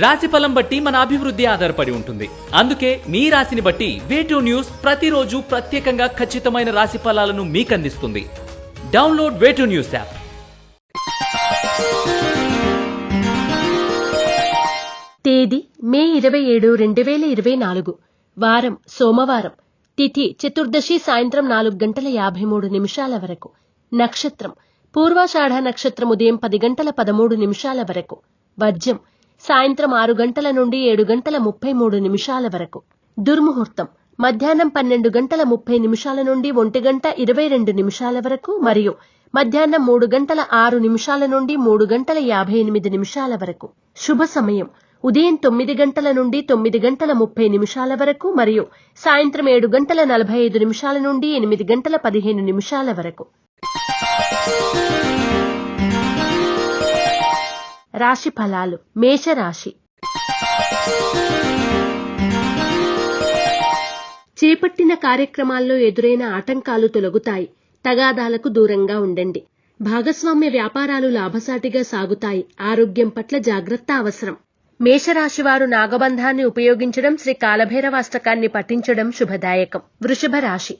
రాశి ఫలం బట్టి మన అభివృద్ధి ఆధారపడి ఉంటుంది. అందుకే మీ రాశిని బట్టి వేటూ న్యూస్ ప్రతిరోజు ప్రత్యేకంగా ఖచ్చితమైన రాశి ఫలాలను మీకు అందిస్తుంది డౌన్లోడ్ వేటూ న్యూస్ యాప్ తేదీ మే ఇరవై ఏడు రెండు వేల ఇరవై నాలుగు. వారం సోమవారం. తిథి చతుర్దశి సాయంత్రం నాలుగు గంటల యాభై మూడు నిమిషాల వరకు. నక్షత్రం. పూర్వాషాఢ నక్షత్రం ఉదయం పది గంటల పదమూడు నిమిషాల వరకు. వజ్యం సాయంత్రం ఆరు గంటల నుండి ఏడు గంటల ముప్పై మూడు నిమిషాల వరకు. దుర్ముహూర్తం. మధ్యాహ్నం పన్నెండు గంటల ముప్పై నిమిషాల నుండి ఒంటి గంట ఇరవై రెండు నిమిషాల వరకు మరియు మధ్యాహ్నం మూడు గంటల ఆరు నిమిషాల నుండి మూడు గంటల యాభై ఎనిమిది నిమిషాల వరకు. శుభ సమయం. ఉదయం తొమ్మిది గంటల నుండి తొమ్మిది గంటల ముప్పై నిమిషాల వరకు మరియు సాయంత్రం ఏడు గంటల నలభై ఐదు నిమిషాల నుండి ఎనిమిది గంటల పదిహేను నిమిషాల వరకు. రాశి ఫలాలు. మేషరాశి. చేపట్టిన కార్యక్రమాల్లో ఎదురైన ఆటంకాలు తొలగుతాయి. తగాదాలకు దూరంగా ఉండండి. భాగస్వామ్య వ్యాపారాలు లాభసాటిగా సాగుతాయి. ఆరోగ్యం పట్ల జాగ్రత్త అవసరం. మేషరాశివారు నాగబంధాన్ని ఉపయోగించడం శ్రీ కాలభైరవాష్టకాన్ని పఠించడం శుభదాయకం. వృషభ రాశి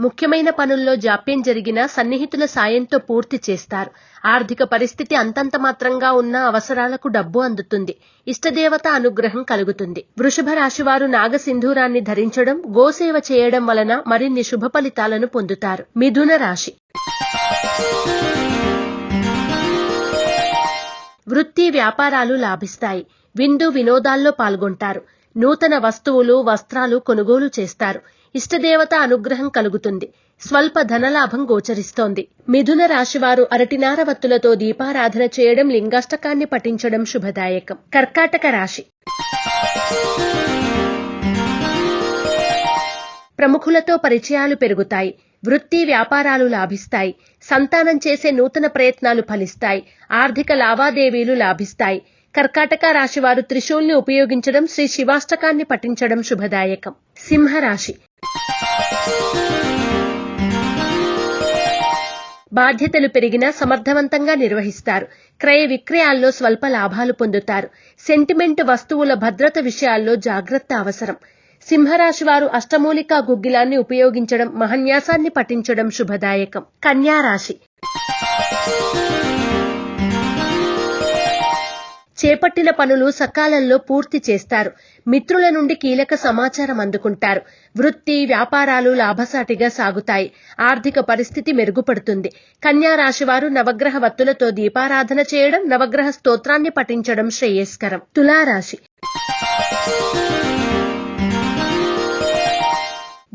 ముఖ్యమైన పనుల్లో జాప్యం జరిగినా సన్నిహితుల సాయంతో పూర్తి చేస్తారు. ఆర్థిక పరిస్థితి అంతంత మాత్రంగా ఉన్న అవసరాలకు డబ్బు అందుతుంది. ఇష్టదేవత అనుగ్రహం కలుగుతుంది. వృషభ రాశివారు నాగసింధూరాన్ని ధరించడం గోసేవ చేయడం వలన మరిన్ని శుభ ఫలితాలను పొందుతారు. మిథున రాశి. వృత్తి వ్యాపారాలు లాభిస్తాయి. విందు వినోదాల్లో పాల్గొంటారు. నూతన వస్తువులు వస్త్రాలు కొనుగోలు చేస్తారు. ఇష్టదేవత అనుగ్రహం కలుగుతుంది. స్వల్ప ధనలాభం గోచరిస్తోంది. మిథున రాశివారు అరటినార వత్తులతో దీపారాధన చేయడం లింగాష్టకాన్ని పఠించడం శుభదాయకం. కర్కాటక రాశి. ప్రముఖులతో పరిచయాలు పెరుగుతాయి. వృత్తి వ్యాపారాలు లాభిస్తాయి. సంతానం చేసే నూతన ప్రయత్నాలు ఫలిస్తాయి. ఆర్థిక లావాదేవీలు లాభిస్తాయి. కర్కాటక రాశి వారు త్రిశూల్ని ఉపయోగించడం శ్రీ శివాష్టకాన్ని పఠించడం శుభదాయకం. సింహరాశి. బాధ్యతలు పెరిగినా సమర్థవంతంగా నిర్వహిస్తారు. క్రయ విక్రయాల్లో స్వల్ప లాభాలు పొందుతారు. సెంటిమెంట్ వస్తువుల భద్రత విషయాల్లో జాగ్రత్త అవసరం. సింహరాశి వారు అష్టమూలికా గుగ్గిలాన్ని ఉపయోగించడం మహన్యాసాన్ని పఠించడం శుభదాయకం. కన్యారాశి. చేపట్టిన పనులు సకాలంలో పూర్తి చేస్తారు. మిత్రుల నుండి కీలక సమాచారం అందుకుంటారు. వృత్తి వ్యాపారాలు లాభసాటిగా సాగుతాయి. ఆర్థిక పరిస్థితి మెరుగుపడుతుంది. కన్యా రాశివారు నవగ్రహ వత్తులతో దీపారాధన చేయడం నవగ్రహ స్తోత్రాన్ని పఠించడం శ్రేయస్కరం. తులారాశి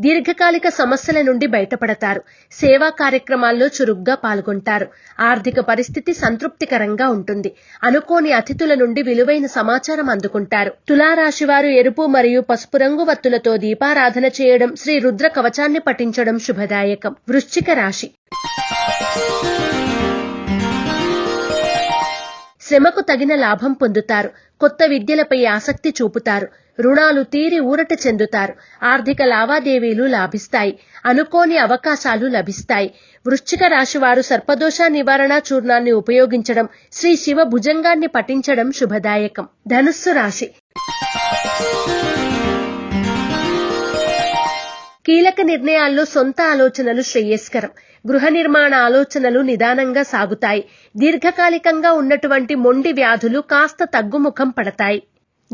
దీర్ఘకాలిక సమస్యల నుండి బయటపడతారు. సేవా కార్యక్రమాల్లో చురుగ్గా పాల్గొంటారు. ఆర్థిక పరిస్థితి సంతృప్తికరంగా ఉంటుంది. అనుకోని అతిథుల నుండి విలువైన సమాచారం అందుకుంటారు. తులారాశి వారు ఎరుపు మరియు పసుపు రంగు వత్తులతో దీపారాధన చేయడం శ్రీ రుద్ర కవచాన్ని పఠించడం శుభదాయకం. వృశ్చిక రాశి. శ్రమకు తగిన లాభం పొందుతారు. కొత్త విద్యలపై ఆసక్తి చూపుతారు. రుణాలు తీరి ఊరట చెందుతారు. ఆర్థిక లావాదేవీలు లాభిస్తాయి. అనుకోని అవకాశాలు లభిస్తాయి. వృశ్చిక రాశివారు సర్పదోష నివారణ చూర్ణాన్ని ఉపయోగించడం శ్రీ శివ భుజంగాన్ని పఠించడం శుభదాయకం. ధనుస్సు రాశి. కీలక నిర్ణయాల్లో సొంత ఆలోచనలు శ్రేయస్కరం. గృహ నిర్మాణ ఆలోచనలు నిదానంగా సాగుతాయి. దీర్ఘకాలికంగా ఉన్నటువంటి మొండి వ్యాధులు కాస్త తగ్గుముఖం పడతాయి.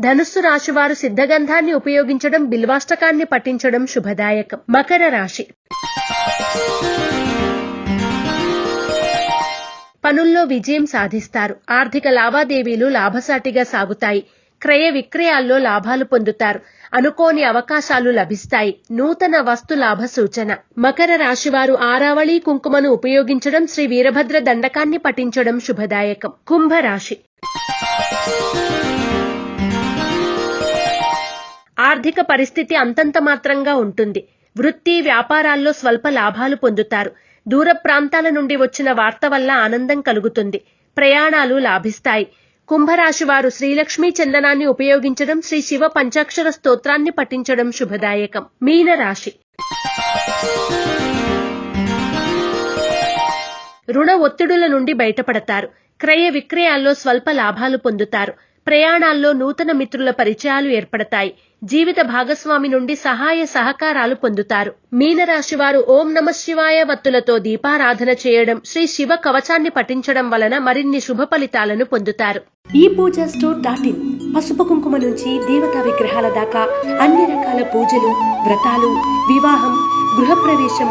ధనుస్సు రాశివారు సిద్ధగంధాన్ని ఉపయోగించడం బిల్వాష్టకాన్ని పఠించడం శుభదాయకం. మకర రాశి. పనుల్లో విజయం సాధిస్తారు. ఆర్థిక లావాదేవీలు లాభసాటిగా సాగుతాయి. క్రయ విక్రయాల్లో లాభాలు పొందుతారు. అనుకోని అవకాశాలు లభిస్తాయి. నూతన వస్తు లాభ సూచన. మకర రాశివారు ఆరావళి కుంకుమను ఉపయోగించడం శ్రీ వీరభద్ర దండకాన్ని పఠించడం శుభదాయకం. కుంభరాశి. ఆర్థిక పరిస్థితి అంతంత మాత్రంగా ఉంటుంది. వృత్తి వ్యాపారాల్లో స్వల్ప లాభాలు పొందుతారు. దూర ప్రాంతాల నుండి వచ్చిన వార్త వల్ల ఆనందం కలుగుతుంది. ప్రయాణాలు లాభిస్తాయి. కుంభరాశి వారు శ్రీలక్ష్మీ చందనాన్ని ఉపయోగించడం శ్రీ శివ పంచాక్షర స్తోత్రాన్ని పఠించడం శుభదాయకం. మీన రాశి రుణ ఒత్తిడుల నుండి బయటపడతారు. క్రయ విక్రయాల్లో స్వల్ప లాభాలు పొందుతారు. ప్రయాణాల్లో నూతన మిత్రుల పరిచయాలు ఏర్పడతాయి. జీవిత భాగస్వామి నుండి సహాయ సహకారాలు పొందుతారు. మీనరాశి వారు ఓం నమ శివాయ వత్తులతో దీపారాధన చేయడం శ్రీ శివ కవచాన్ని పఠించడం వలన మరిన్ని శుభ ఫలితాలను పొందుతారు. ఈ పూజ స్టోర్ డాట్ ఇన్ పసుపు కుంకుమ నుంచి దేవతా విగ్రహాల దాకా అన్ని రకాల పూజలు వ్రతాలు వివాహం గృహప్రవేశం